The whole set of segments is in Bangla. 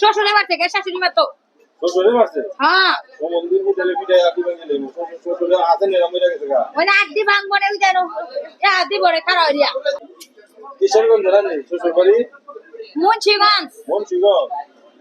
শ্বশুরে বাড়ি থেকে শাশুড়ি মা তো। শ্বশুরে মারছে হ্যাঁ। ও মন্দির বিদ্যালয় বিদায় আদি ভাঙে লেবো শ্বশুরে আছে নিরাম হয়ে গেছে গা। ওই না আড্ডি ভাঙবো না ওই যেন আড্ডি বড়ে খারাপ হইয়া কিশোরগঞ্জ জেলা নেই? শ্বশুর বাড়ি মুন্সিগঞ্জ। মুন্সিগঞ্জ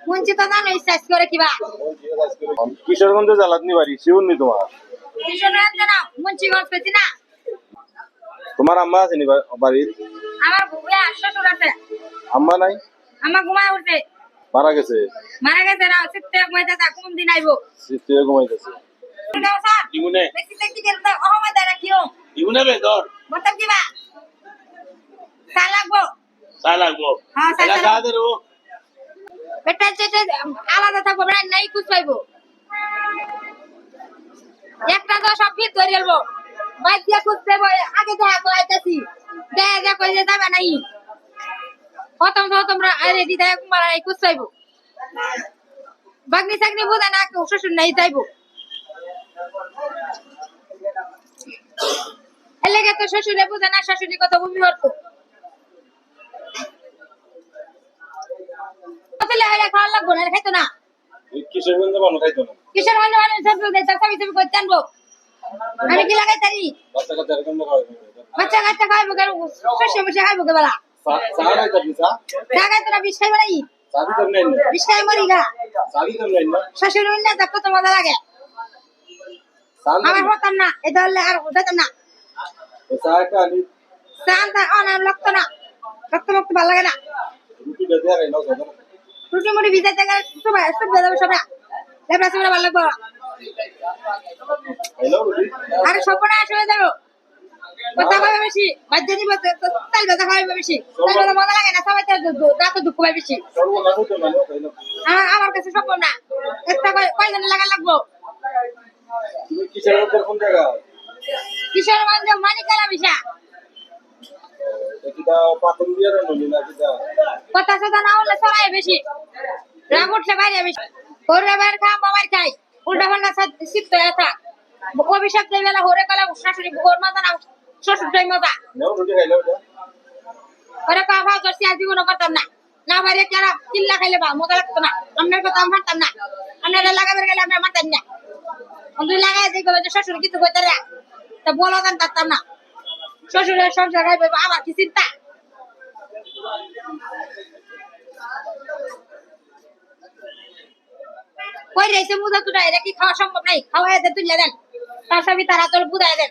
মুন্সি তো জানো ইচ্ছাস করে কিবা। কিশোরগঞ্জ জেলাত বাড়ি শিউর তোমার? কিশোরগঞ্জ জানো মুন্সিগঞ্জ পেছি না। তোমার আম্মা আছে নি বাড়ির? আমার বুয়া শ্বশুর আছে। আম্মা নাই? আমার ঘুমা উঠছে। মারা গেছে? মারা গেছে না সিটতে কইতে তা কোন দিন আইবো? সৃষ্টি ঘুমাইতেছে। স্যার। ইমুনে। দেখি দেখি গেল তো ওহ অহমদ রাখিও ইমুনে বে ধর। বলতাম কিবা চা লাগবো? চা লাগবো। হ্যাঁ, চা এলা লাগবো। ও। বেটা চেটে আলাদা থাকব বেটা নাই কুছ পাইবো। একটা তো সব ফিট ধরে গেলবো বাইক দিয়ে পাইবো আগে দেখা কইতাছি দেখা কইলে যাবে নাই তো তোমরা। আরে দিদা কুমার এই কুছ পাইবো বাগনি সাগনি বুঝা না কেউ শ্বশুর নাই যাইবো এলাকা তো শ্বশুরে বুঝে না শাশুড়ি কথা বুঝি হতো তাহলে হলে খাওয়া লাগবো না খাইতো না? কিশোরগঞ্জ মানুষ খাইতো না। কিসের মানে মানে সব দেয় করতে আনব। আমি কি লাগাই তারি বাচ্চা কাচ্চা এরকম বাচ্চা কাচ্চা খাইবো কেন? বসে খাইবো কে বেলা? মজা লাগে। আমার হতাম না হলে আর হতাম না। লাগতো না ভালো লাগে না। রুটি মুটি সব ভালো লাগবো। আর আসলে যাব কথা খাবে বেশি। বাজ্যে দিব তাল বেজা খাবে বেশি। তাল বেজা মজা লাগে না, সবাই রাত দুঃখ পায় বেশি। আমার কাছে সব না। একটা কয়জন লাগা লাগবো? কিশোর গঞ্জ মানিকালা বিশা কথা সাথে না হলে সবাই বেশি। রাগ উঠলে বাইরে বেশি। হরে বাইরে খা বাবার খাই উল্টা পাল্টা শিখতে অভিশাপ দেয় হরে কলা শাশুড়ি ঘর মাথা না শ্বশুর টাই মাথা নাও রুটি খাইলো এটা ওরা কাফা করছি আর জীবনও করতাম না না বাইরে কেনা চিল্লা খাইলে বা মজা লাগতো না। আপনার কথা আমি না। আপনারা লাগাবার গেলে আমরা মারতাম না। আমি লাগাই দেখব যে শ্বশুর কিছু করতে রে তা বলো গান পারতাম না। শ্বশুরের সংসার গাইবে আমার কি চিন্তা? কই রয়েছে মুদা তুটা এটা কি খাওয়া সম্ভব নাই? খাওয়াই দেন তুলে দেন। তার সবই তারা তোর বুঝাই দেন।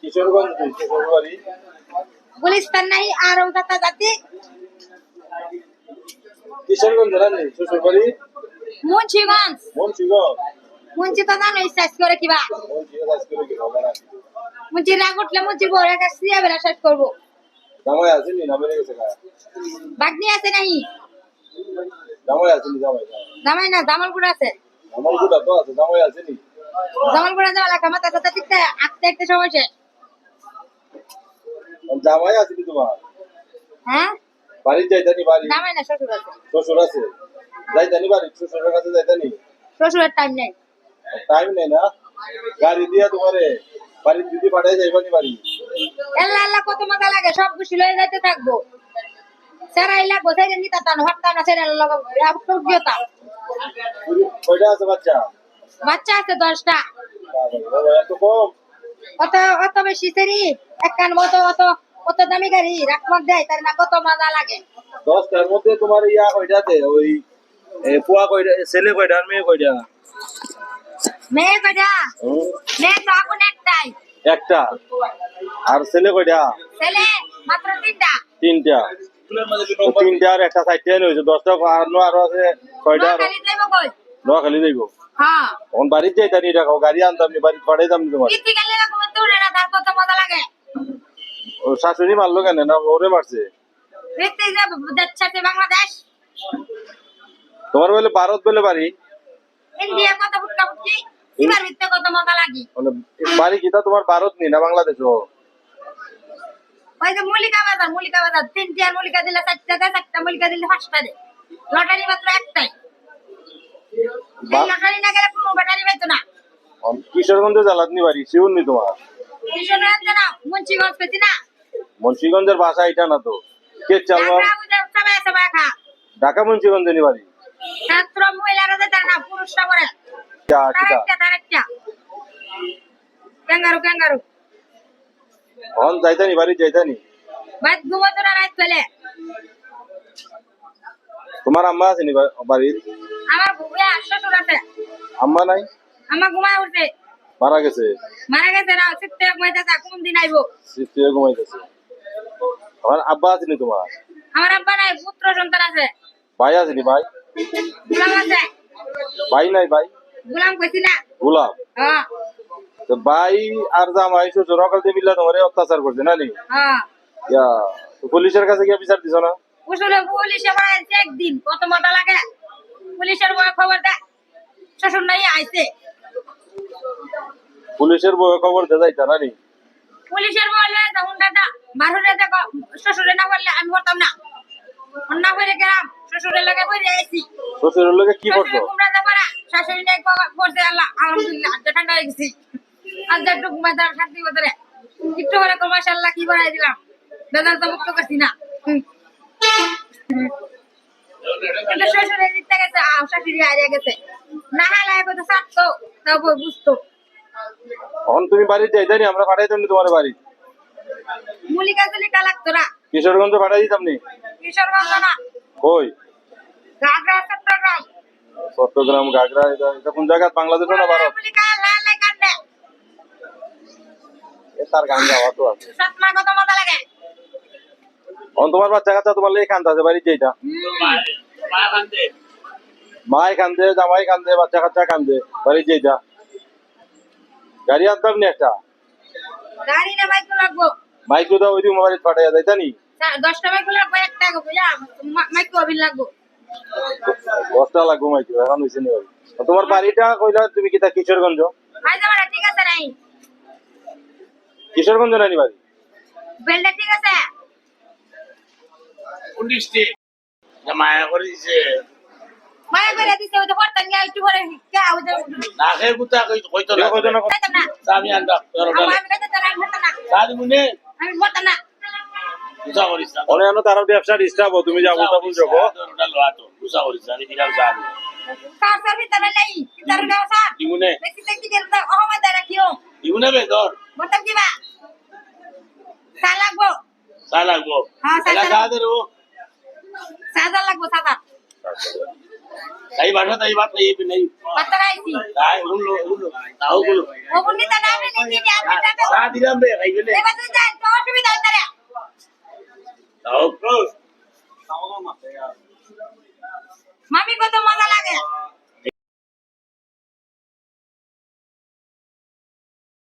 কিশোরগঞ্জ শ্বশুর বাড়ি গুলিস্তান নাই আর ও দাতা জাতি। কিশোরগঞ্জ জেলা নেই শ্বশুর বাড়ি মুন্সিগঞ্জ। মুন্সিগঞ্জ। মুন্সি তো জানো ইচ্ছাস করে কিবা। মুন্সিগঞ্জ আজকে কি হবে না মুন্সি রাগ উঠলে মুন্সি বড় কাছে দিয়ে বেলা শেষ করব। জামাই আছে নি নামে গেছে বাগনি আছে নাই? জামাই আছে নি জামাই জামাই না জামালপুর আছে। আমার গুড়া তো আছে জামাই আছে নি জামালপুর যাওয়া লাগা মাথা সাথে ঠিকতে আঁকতে আঁকতে সময় শেষ জামাই আছে নি তোমার? হ্যাঁ? বাড়ি যাইতানি বাড়ি জামাই না শ্বশুর আছে। শ্বশুর আছে। যাইতানি বাড়ি শ্বশুরের কাছে যাইতানি? শ্বশুরের টাইম নেই। টাইম নেই না? গাড়ি দিয়া তোমারে দিদি পাঠাই যাইবানি বাড়ি? আল্লাহ আল্লাহ কত মজা লাগে সব খুশি লয়ে যাইতে থাকব। সেরাই লাগবো সেরে নিতা তান হরতাম না সেরে লগো যোগ্যতা কয়টা আছে বাচ্চা? বাচ্চা আছে দশটা। অত অত বেশি সেরি? এক কান মতো অত অত দামি গাড়ি? রাখমাক দেয় তার না কত মজা লাগে? দশটার মধ্যে তোমার ইয়া কয়টাতে? ওই এ, পুয়া কয়টা ছেলে কয়টা আর মেয়ে কয়টা? মেয়ে হুম, মেয়ে তো আগুন একটাই। একটা। আর ছেলে কয়টা? ছেলে মাত্র তিনটা। তিনটা। তিনটা আর একটা চারটা হয়েছে দশটা আর নো আরও আছে কয়টা? নোয়াখালী যাইব? হ্যাঁ। তখন বাড়িতে যাইতানি রাখো গাড়ি আনতাম নি বাড়ি পাঠাইতাম নি তোমার কত শাশুড়ি মারলো কেন? না ওরে মারছে। তোমার বলে ভারত বলে বাড়ি? কত মানে বাড়ি কিটা তোমার ভারত নি না বাংলাদেশ? ওই যে মল্লিকা বাজার মল্লিকা বাজার। তিনটি আর মল্লিকা দিলে চারটা দেয় চারটা মল্লিকা দিলে পাঁচটা দেয়। লটারি মাত্র একটাই। কিশোরগঞ্জ জেলাত নি বাড়ি শিউন নি তোমার? মুন্সিগঞ্জের ভাষা এটা না তো। কে চালবা ঢাকা মুন্সিগঞ্জ নি বাড়ি? যাইতানি যাইতানি? তোমার আম্মা আছে নি বাড়ির? আমার শ্বশুর আছে আম্মা নাই? আমার ঘুমায় উঠে মারা গেছে? মারা গেছে না সিটে ঘুমাইতেছে কোন দিন আইবো? তুই ঘুমাইতেছে। আমার আব্বা আছে নি তোমার? আমার আব্বা নাই পুত্র সন্তান আছে। ভাই আছে নি ভাই? গুলাম আছে। ভাই নাই ভাই? গুলাম কইছি না। গোলাপ হ্যাঁ। তো ভাই আর জামাই শ্বশুর অকালতে মিল্লা তোমার অত্যাচার করছে না নি হ্যাঁ পুলিশের কাছে গিয়ে বিচার দিছ না? পুলিশে বাড়াইছে একদিন কত মজা লাগে। পুলিশের বয় খবর দেয় শ্বশুর নাই আইছে। পুলিশের বউ খবর দে যাইতা পুলিশের বলে তখন দাদা বারুরে দেখো শ্বশুরে না বললে আমি করতাম না। অন্য করে গেলাম শ্বশুরের লগে আইছি। শ্বশুরের লোকে কি করছ? কুমড়া দেবো না শাশুড়ি নেই করছে আল্লাহ আলহামদুলিল্লাহ আজ ঠান্ডা হয়ে গেছি। আজ একটু ঘুমাই দেওয়ার শান্তি বদলে একটু করে কমাশাল্লাহ কি বানাই দিলাম? বেদাল তো মুক্ত করছি না। হুম। কিন্তু গেছে শাশুড়ি হারিয়ে গেছে। না কত তাও বুঝতো। এখন তুমি বাড়ি আমরা তোমার বাড়ি। মুলিকা তুলিকা লাগতো না। কিশোরগঞ্জ পাঠাই দিতাম নি কিশোরগঞ্জ না। কই? ঘাগরা চট্টগ্রাম। চট্টগ্রাম গাগরা এটা কোন জায়গা? বাংলাদেশ না ভারত? মুলিকা লাল লাই কান্দে এ তার গান গাওয়া তো আছে। সৎমা কত মজা লাগে। এখন তোমার বাচ্চা কাচ্চা তোমার লেগে আছে বাড়ি যাইতা। হুম। মা কান্দে। মাই কান্দে জামাই কান্দে বাচ্চা কাচ্চা কান্দে। বাড়ি গাড়ি আনতাম নি একটা? গাড়ি না বাইক লাগবো। মাইক তো ওই দিন মোবাইল পাঠাইয়া যাইতা নি চা- দশটা বাইক লাগবো একটা মাইক কবিল লাগবো। দশটা লাগবো মাইক এখন হয়েছে নি তোমার বাড়িটা কইলা তুমি কিতা কিশোরগঞ্জ? ঠিক আছে নাই। কিশোরগঞ্জ নানি বাড়ি? বেলটা ঠিক আছে? মায়া করে দিছে মায়া করে দিছে ওই তো গিয়ে একটু পরে কে ওই তো না খেয়ে গুতা কইতো না। কইতো না। আমি আনবা আমি না, আমি না। সাদি মুনে আমি পড়তাম না। গুতা করিস না। অনেক আনো তার ব্যবসা ডিস্টার্ব তুমি যাব তা। গুসা করিস না দিলাম সাদি কার সার ভিতরে নেই ভিতরে নেও স্যার কি মুনে দেখি দেখি গেল তো অহমদ দা রাখিও ইমুনে বে ধর। বলতাম কি বা চা লাগবো চা লাগবো হ্যাঁ, চা এলা লাগবো। চা দে রে ও সাদা লাগবো সাদা। তাই বাসা তাই বাত এই পে নেই পাত্তা রাইছি তাই উনলো উনলো তাও গুলো ওগুন নিতে না আমি নিতে দিই আমি টাকা চা দিলাম বে খাইবে নে এবার তুই যা তো অসুবিধা হচ্ছে রে তাও মামি কত মজা লাগে।